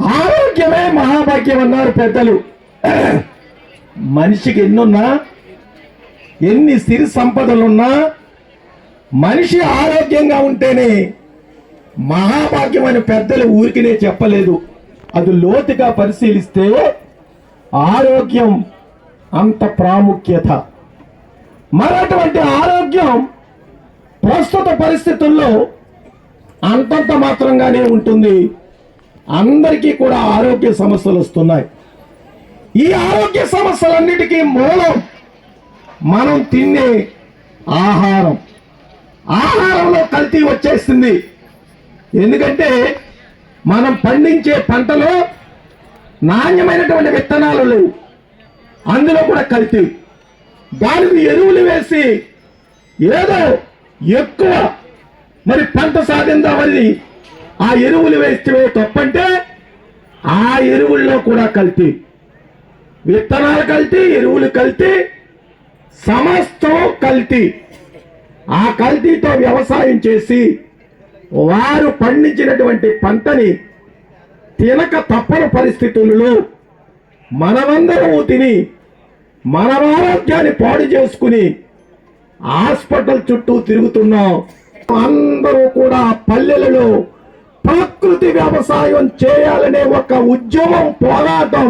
ఆరోగ్యమే మహాభాగ్యం అన్నారు పెద్దలు. మనిషికి ఎన్నున్నా ఎన్ని సిరి సంపదలున్నా మనిషి ఆరోగ్యంగా ఉంటేనే మహాభాగ్యం అని పెద్దలు ఊరికినే చెప్పలేదు. అది లోతుగా పరిశీలిస్తే ఆరోగ్యం అంత ప్రాముఖ్యత. మరటువంటి ఆరోగ్యం ప్రస్తుత పరిస్థితుల్లో అంతంత మాత్రంగానే ఉంటుంది. అందరికీ కూడా ఆరోగ్య సమస్యలు వస్తున్నాయి. ఈ ఆరోగ్య సమస్యలన్నిటికీ మూలం మనం తినే ఆహారం. ఆహారంలో కల్తీ వచ్చేస్తుంది ఎందుకంటే మనం పండించే పంటలో నాణ్యమైనటువంటి విత్తనాలు లేవు. అందులో కూడా కల్తీ. దానికి ఎరువులు వేసి ఏదో ఎక్కువ మరి పంట సాధిందామని ఆ ఎరువులు వేస్తే తప్పంటే ఆ ఎరువుల్లో కూడా కల్తీ. విత్తనాలు కల్తీ ఎరువులు కల్తీ సమస్తం కల్తీ. ఆ కల్తీతో వ్యవసాయం చేసి వారు పండించినటువంటి పంటని తినక తప్పని పరిస్థితులలో మనమందరము తిని మన ఆరోగ్యాన్ని పాడు చేసుకుని హాస్పిటల్ చుట్టూ తిరుగుతున్నాం. అందరూ కూడా పల్లెలలో ప్రకృతి వ్యవసాయం చేయాలనే ఒక ఉద్యమం పోరాటం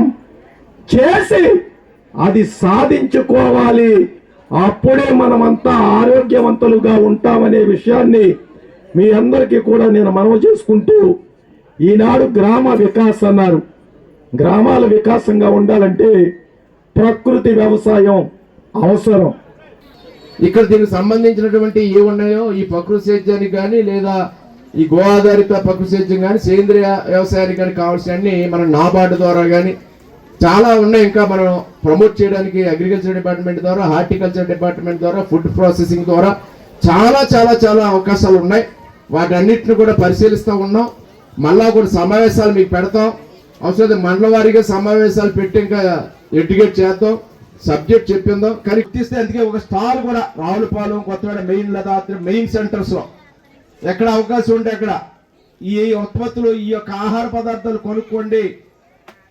చేసి అది సాధించుకోవాలి. అప్పుడే మనమంతా ఆరోగ్యవంతులుగా ఉంటామనే విషయాన్ని మీ అందరికీ కూడా నేను మనవి చేసుకుంటూ ఈనాడు గ్రామ వికాస్ అన్నారు. గ్రామాల వికాసంగా ఉండాలంటే ప్రకృతి వ్యవసాయం అవసరం. ఇక్కడ దీనికి సంబంధించినటువంటి ఏ ఉన్నాయో ఈ ప్రకృతి సేద్యానికి కానీ లేదా ఈ గో ఆధారిత ప్రకృతి సేద్యం కానీ సేంద్రియ వ్యవసాయానికి కానీ కావాల్సినవన్నీ మనం నాబార్డు ద్వారా కానీ చాలా ఉన్నాయి. ఇంకా మనం ప్రమోట్ చేయడానికి అగ్రికల్చర్ డిపార్ట్మెంట్ ద్వారా హార్టికల్చర్ డిపార్ట్మెంట్ ద్వారా ఫుడ్ ప్రాసెసింగ్ ద్వారా చాలా చాలా చాలా అవకాశాలు ఉన్నాయి. వాటన్నిటిని కూడా పరిశీలిస్తూ ఉన్నాం. మళ్ళా కూడా సమావేశాలు మీకు పెడతాం. అవసరం మండల వారీగా సమావేశాలు పెట్టి ఇంకా ఎడ్యుకేట్ చేద్దాం. సబ్జెక్ట్ చెప్పిందో కానీ తీస్తే అందుకే ఒక స్టాల్ కూడా రావులపాలెం కొత్తవాడ మెయిన్ లదాత్రి మెయిన్ సెంటర్స్లో. ఎక్కడ అవకాశం ఉంటే అక్కడ. ఈ ఉత్పత్తులు ఈ యొక్క ఆహార పదార్థాలు కొనుక్కోండి.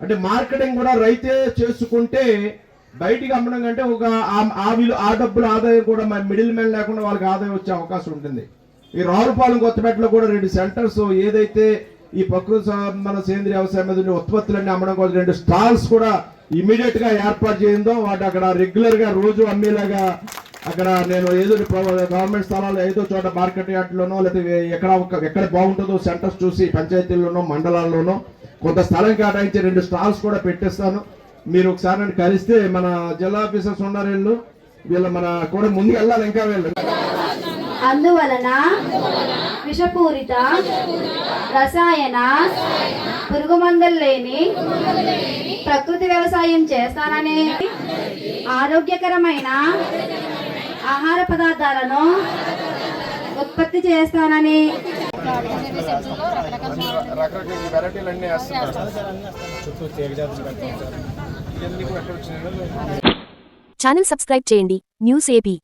అంటే మార్కెటింగ్ కూడా రైతే చేసుకుంటే బయటికి అమ్మడం కంటే ఒక ఆ- విలు ఆ డబ్బుల ఆదాయం కూడా మరి మిడిల్ మ్యాన్ లేకుండా వాళ్ళకి ఆదాయం వచ్చే అవకాశం ఉంటుంది. ఈ రావులపాలెం కొత్తపేటలో కూడా రెండు సెంటర్స్ ఏదైతే ఈ ప్రకృతి మన సేంద్రియ వ్యవసాయం మీద ఉత్పత్తులన్నీ అమ్మడం కోసం రెండు స్టాల్స్ కూడా ఇమీడియట్గా ఏర్పాటు చేయిందో వాటి అక్కడ రెగ్యులర్గా రోజు అమ్మేలాగా అక్కడ నేను ఏదో గవర్నమెంట్ స్థలాలు ఏదో చోట మార్కెట్ యార్డ్లోనో లేకపోతే ఎక్కడ ఒక- ఎక్కడ బాగుంటుందో సెంటర్స్ చూసి పంచాయతీల్లోనో మండలాల్లోనో కొంత స్థలం కేటాయించి రెండు స్టాల్స్ కూడా పెట్టేస్తాను. మీరు ఒకసారి నన్ను కలిస్తే మన జిల్లా ఆఫీసర్స్ ఉన్నారు వీళ్ళు. వీళ్ళు మన కూడా ముందుకు వెళ్ళాలి ఇంకా వీళ్ళు. అందువలన విషపూరిత రసాయన పురుగు మందులు లేని ప్రకృతి వ్యవసాయం చేస్తానని ఆరోగ్యకరమైన ఆహార పదార్థాలను ఉత్పత్తి చేస్తానని ఛానల్ సబ్స్క్రైబ్ చేయండి. News AP.